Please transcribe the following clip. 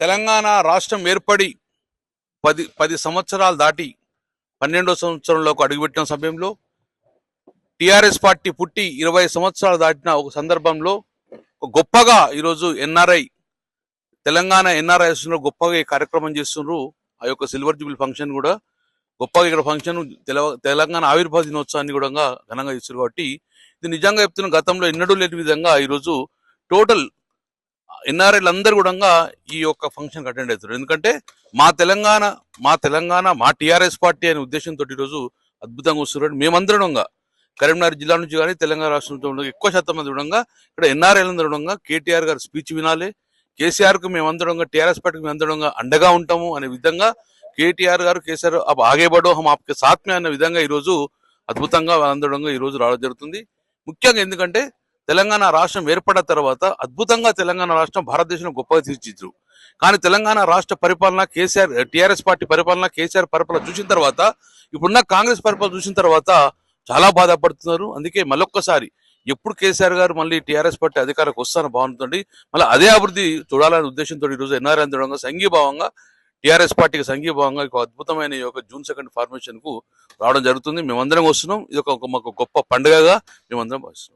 తెలంగాణ రాష్ట్రం ఏర్పడి పది పది సంవత్సరాలు దాటి పన్నెండో సంవత్సరంలోకి అడుగుపెట్టిన సమయంలో టిఆర్ఎస్ పార్టీ పుట్టి ఇరవై సంవత్సరాలు దాటిన ఒక సందర్భంలో ఒక గొప్పగా ఈరోజు ఎన్ఆర్ఐ తెలంగాణ ఎన్ఆర్ఐ గొప్పగా ఈ కార్యక్రమం చేస్తున్నారు. ఆ యొక్క సిల్వర్ జూబిల్ ఫంక్షన్ కూడా గొప్పగా ఇక్కడ ఫంక్షన్ తెల- తెలంగాణ ఆవిర్భావ దినోత్సవాన్ని కూడా ఘనంగా చేస్తారు కాబట్టి ఇది నిజంగా చెప్తున్న గతంలో ఎన్నడూ లేని విధంగా ఈరోజు టోటల్ ఎన్ఆర్ఐలు అందరు కూడా ఈ యొక్క ఫంక్షన్ అటెండ్ అవుతారు ఎందుకంటే మా తెలంగాణ మా తెలంగాణ మా టీఆర్ఎస్ పార్టీ అనే ఉద్దేశంతో ఈరోజు అద్భుతంగా వస్తున్నారు. మేమందరం కరీంనగర్ జిల్లా నుంచి కానీ తెలంగాణ రాష్ట్రంలో ఎక్కువ శాతం మంది ఉండగా ఇక్కడ ఎన్ఆర్ఐలు అందరూ ఉండగా కేటీఆర్ గారు స్పీచ్ వినాలి. కేసీఆర్కు మేము అందడంగా టీఆర్ఎస్ పార్టీకి మేము అందడంగా అండగా ఉంటాము అనే విధంగా కేటీఆర్ గారు కేసీఆర్ ఆగే బడో హమ్ ఆప్కే సాత్ అన్న విధంగా ఈరోజు అద్భుతంగా అందడంగా ఈ రోజు రావడం జరుగుతుంది. ముఖ్యంగా ఎందుకంటే తెలంగాణ రాష్ట్రం ఏర్పడిన తర్వాత అద్భుతంగా తెలంగాణ రాష్ట్రం భారతదేశంలో గొప్పగా తీర్చిదిద్దారు. కానీ తెలంగాణ రాష్ట్ర పరిపాలన కేసీఆర్ టీఆర్ఎస్ పార్టీ పరిపాలన కేసీఆర్ పరిపాలన చూసిన తర్వాత ఇప్పుడున్న కాంగ్రెస్ పరిపాలన చూసిన తర్వాత చాలా బాధపడుతున్నారు. అందుకే మళ్ళొక్కసారి ఎప్పుడు కేసీఆర్ గారు మళ్ళీ టీఆర్ఎస్ పార్టీ అధికారికి వస్తారని బాగుంటుంది. మళ్ళీ అదే అభివృద్ధి చూడాలనే ఉద్దేశంతో ఈరోజు ఎన్ఆర్ అందడంగా సంఘీభావంగా టీఆర్ఎస్ పార్టీకి సంఘీభావంగా ఒక అద్భుతమైన ఈ యొక్క జూన్ సెకండ్ ఫార్మేషన్కు రావడం జరుగుతుంది. మేమందరం వస్తున్నాం. ఇది ఒక ఒక మాకు గొప్ప పండుగగా మేమందరం భావిస్తున్నాం.